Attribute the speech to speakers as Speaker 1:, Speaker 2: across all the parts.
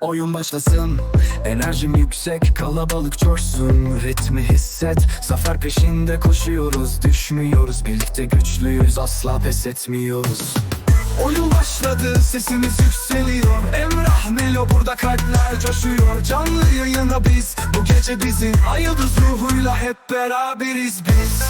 Speaker 1: Oyun başlasın. Enerjim yüksek kalabalık coşsun. Ritmi hisset Zafer peşinde koşuyoruz. Düşmüyoruz birlikte güçlüyüz. Asla pes etmiyoruz. Oyun başladı sesimiz yükseliyor. Emrah Melo burada kalpler coşuyor. Canlı yayında biz bu gece bizim. Ay ruhuyla hep beraberiz biz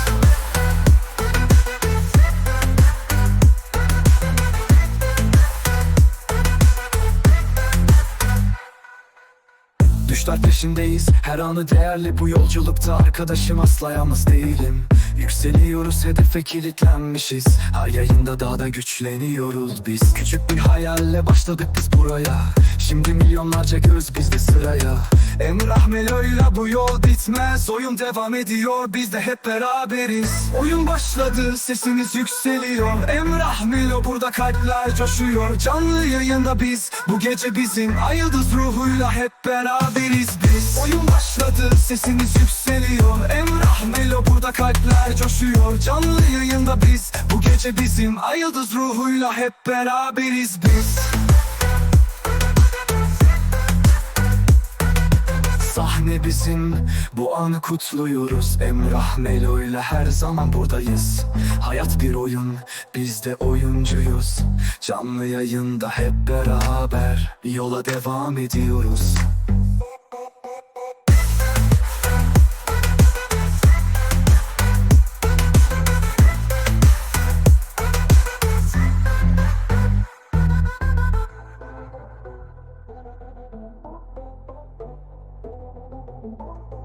Speaker 1: Düşler peşindeyiz. Her anı değerli bu yolculukta Arkadaşım asla yalnız değilim. Yükseliyoruz hedefe kilitlenmişiz. Her yayında daha da güçleniyoruz biz. Küçük bir hayalle başladık biz buraya. Şimdi milyonlarca göz bizde sıraya Emrah Melo'yla bu yol bitmez. Oyun devam ediyor biz de hep beraberiz. Oyun başladı sesimiz yükseliyor. Emrah Melo burada kalpler coşuyor. Canlı yayında biz bu gece bizim. Ay yıldız ruhuyla hep beraberiz biz. Oyun başladı sesimiz yükseliyor. Emrah Melo burada kalpler coşuyor. Canlı yayında biz bu gece bizim. Ay yıldız ruhuyla hep beraberiz biz Sahne bizim. Bu anı kutluyoruz. Emrah Melo ile her zaman buradayız. Hayat bir oyun. Biz de oyuncuyuz. Canlı yayında hep beraber Yola devam ediyoruz Thank you.